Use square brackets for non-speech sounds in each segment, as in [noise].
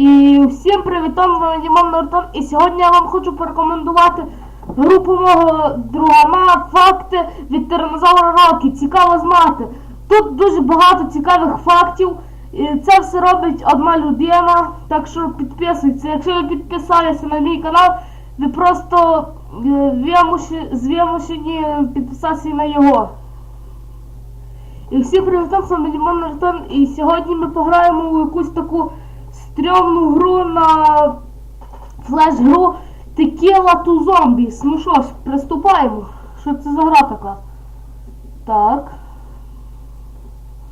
І всім привіт, з вами Дімон Нортон. І сьогодні я вам хочу порекомендувати групу мого друга факти від Тиранозавра Рокі. Цікаво знати. Тут дуже багато цікавих фактів. І це все робить одна людина. Так що підписуйтесь. Якщо ви підписалися на мій канал, ви просто е, вимуші- підписатися на його. І всім привіт, з вами Дімон Нортон. І сьогодні ми пограємо у якусь таку стрьомну гру на флеш-гру Tequila to Zombies. Ну що ж, приступаємо. Що це за гра така? Так.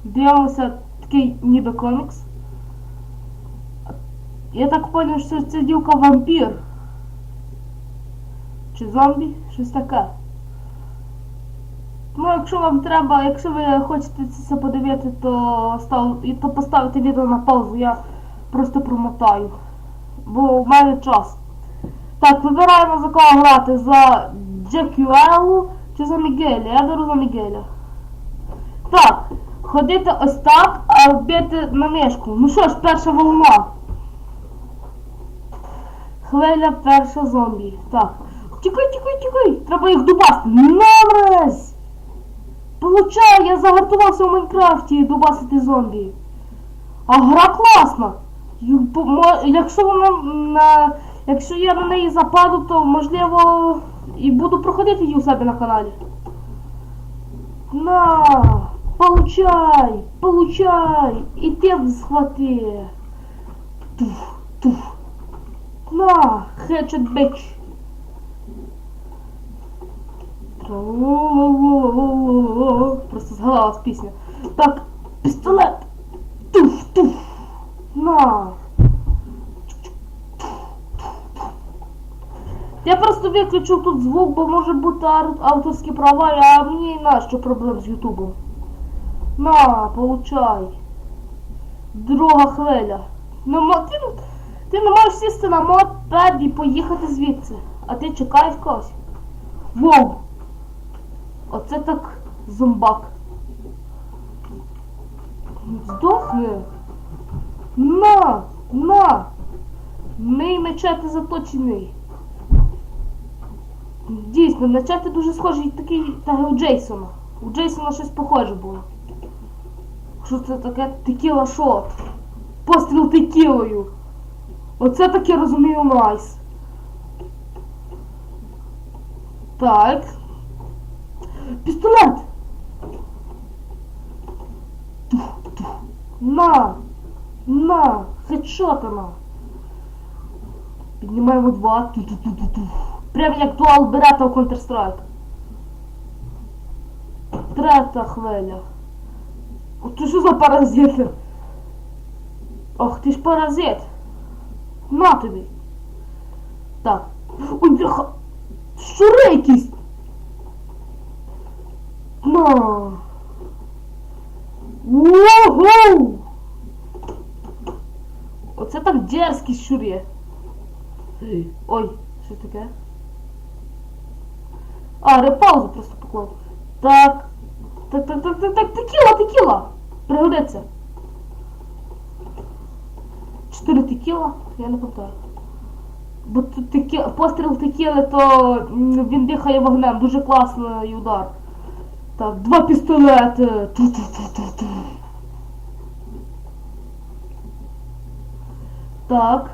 Дивимося такий ніби комікс. Я так поняв, що це дівка вампір. Чи зомбі? Щось таке. Ну, якщо вам треба, якщо ви хочете це подивити, то став, то поставити відео на паузу, я просто промотаю. Бо в мене час. Так, вибираємо за кого грати, за Джекюелу чи за Мігеля. Я беру за Мігеля. Так, ходити ось так, а бити на мишку. Ну що ж, перша волна. Хвиля перша зомбі. Так. Тікай, тікай, тікай. Треба їх дубасти. Намразь! Получай, я загартувався в Майнкрафті дубасити зомбі. А гра класна. Мо- Якщо вона на. Якщо я на неї западу, то можливо і буду проходити її у себе на каналі. На! Получай! Получай! І ти схвати! Туф, туф. На! Хедшот бич! Просто згадалась пісня. Так, пістолет! Туф, туф! На! Я просто виключив тут звук, бо може бути авторські права, а мені нащо проблем з Ютубом. На, получай. Друга хвиля. Ну, ти, ти не можеш сісти на мотпед і поїхати звідси. А ти чекаєш когось. Воу! Оце так зомбак. Здохни. На! На! Мій мечети заточений. Дійсно, мечети дуже схожі такий та у Джейсона. У Джейсона щось похоже було. Що це таке текіла шот? Постріл текілою. Оце таке розумію найс. Так. Пістолет! Тух, тух. На! На! Хедшота на! Піднімаємо два. Ту-ту-ту-ту-ту. Прям як дуал берета у Counter-Strike. Третя хвиля. Ти що за паразит? Ох, ти ж паразит. На тобі. Так. Ой, бляха. Щури якісь. На. Ого! Так дерзкі. Ой, що таке? А, репаузу просто поклав. Так. Так, так, так, так, так, текіла, текіла. Пригодиться. Чотири текіла, я не пам'ятаю. Бо текі... постріл текіли, то він дихає вогнем. Дуже класний удар. Так, два пістолети. Ту-ту-ту-ту-ту. Так.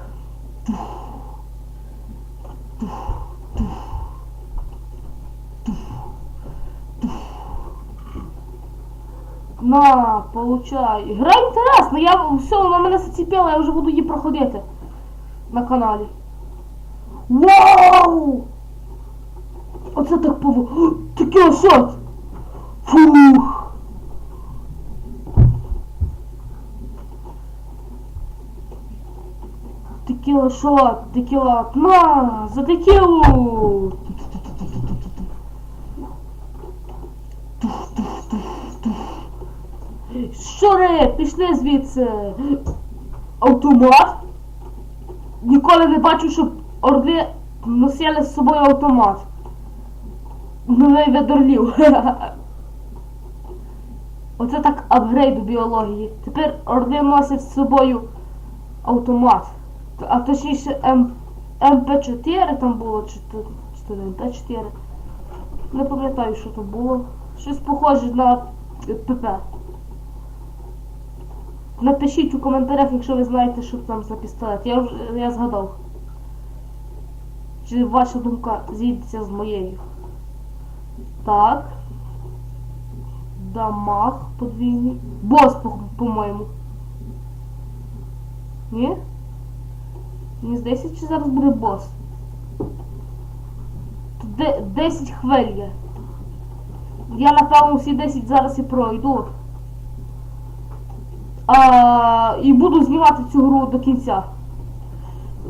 На, получай. Гра інтересна, я все, вона мене зацепила, я вже буду її проходити на каналі. Вау! Оце так пово. [gasps] Такий шот! Фух! Текіла шот, текіла, на, за текілу! Щури, пішли звідси. Автомат. Ніколи не бачив, щоб орли носили з собою автомат. Новий вид орлів. Оце так апгрейд у біології. Тепер орли носять з собою автомат. А точніше М, МП4 там було, чи то, чи то не МП4. Не пам'ятаю, що там було. Щось похоже на ПП. Напишіть у коментарях, якщо ви знаєте, що там за пістолет. Я вже я згадав. Чи ваша думка зійдеться з моєю? Так. Дамаг подвійний. Бос, по- по-моєму. Ні? Мені здається, чи зараз буде бос. Де- 10 хвиль є. Я напевно всі 10 зараз і пройду. А, і буду знімати цю гру до кінця.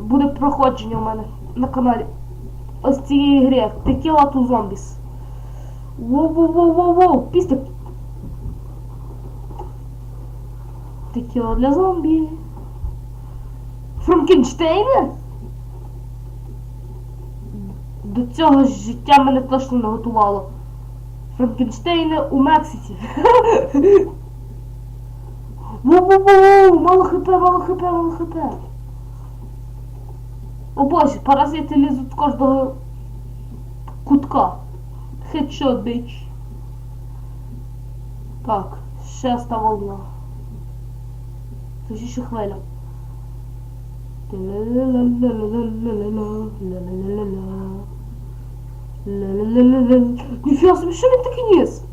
Буде проходження у мене на каналі. Ось цієї гри. Tequila to Zombies. Воу-воу-воу-воу-воу! Пістик! Tequila для зомбі. Франкенштейни? До цього ж життя мене точно не готувало. Франкенштейни у Мексиці. [laughs] Воу-воу-воу! Мало хп, мало хп, мало хп. О боже, паразити лізуть з кожного кутка. Хедшот, бич. Так, ще шеста волна. Точніше хвиля. Ніфіга собі, що він таки ніс?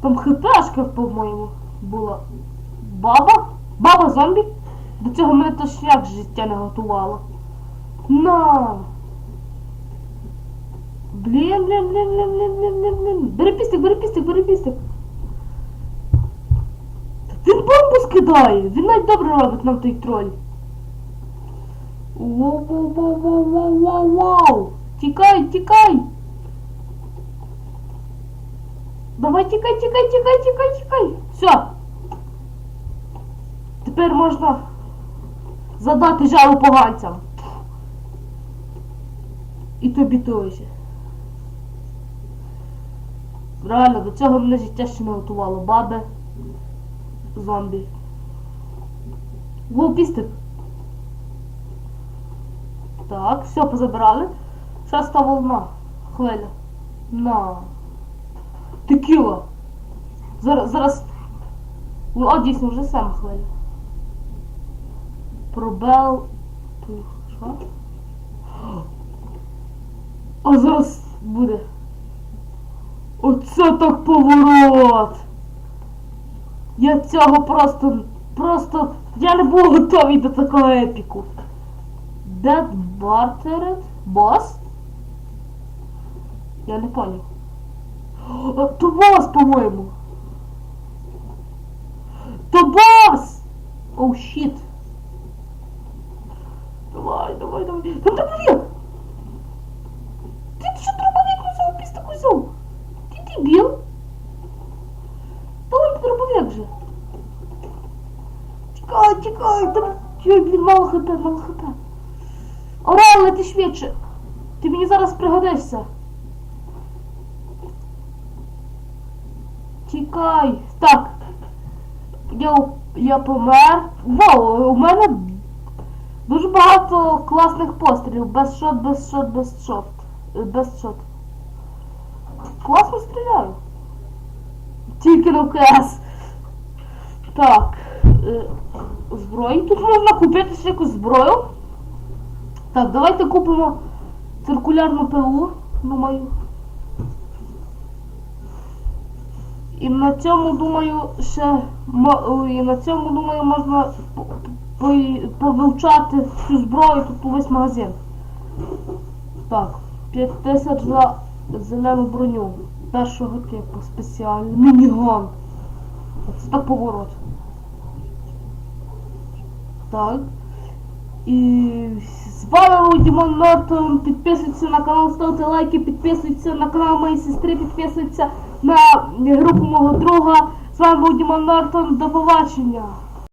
Там хпшка, по-моєму, була. Баба? Баба зомбі? До цього мене то як життя не готувало. На! Блін, блін, блін, блін, блін, блін, блін, блін. Бери пістик, бери пістик, бери пістик. Він бомбу скидає! Він навіть добре робить нам той троль. Воу-воу-воу-воу-воу-воу! Тікай, тікай! Давай тікай, тікай, тікай, тікай, тікай! Все! Тепер можна задати жару поганцям. І тобі теж. Реально, до цього мене життя ще не готувало. Баби, зомбі. Воу, пістик. Так, все, позабирали. Шеста волна. Хвиля. На. Текіла. Зараз, зараз. Ну, а дійсно, вже сама хвиля. Пробел. Що? А зараз буде. Оце так поворот! Я цього просто. Просто. Я не був готовий до такого епіку. Dead Bartered Boss? Я не понял. То босс, по-моєму. То босс! Оу, щит. Давай, давай, давай. Там дробовик! Ти що дробовик взяв, пісток взяв? Ти дебіл? Давай дробовик же. Тікай, тікай, там... Ой, блін, мало хп, мало хп. Орел, ти швидше. Ти мені зараз пригодишся. Тікай. Так. Я, я помер. Вау, у мене дуже багато класних пострілів. Без шот, без шот, без шот. Е, Без шот. Класно стріляю. Тільки на КС. Так. е, Зброї. Тут можна купити якусь зброю. Так, давайте купимо циркулярну пилу, думаю. І на цьому, думаю, ще і на цьому, думаю, можна по- по- повивчати всю зброю, тут увесь магазин. Так, 5 тисяч за зелену броню. Першого типу, спеціальний. Мініган. Це так поворот. Так. І вами був Дімон Нортон. Підписуйтесь на канал, ставте лайки, підписуйтесь на канал моєї сестри, підписуйтесь на групу мого друга. З вами був Дімон Нортон. До побачення.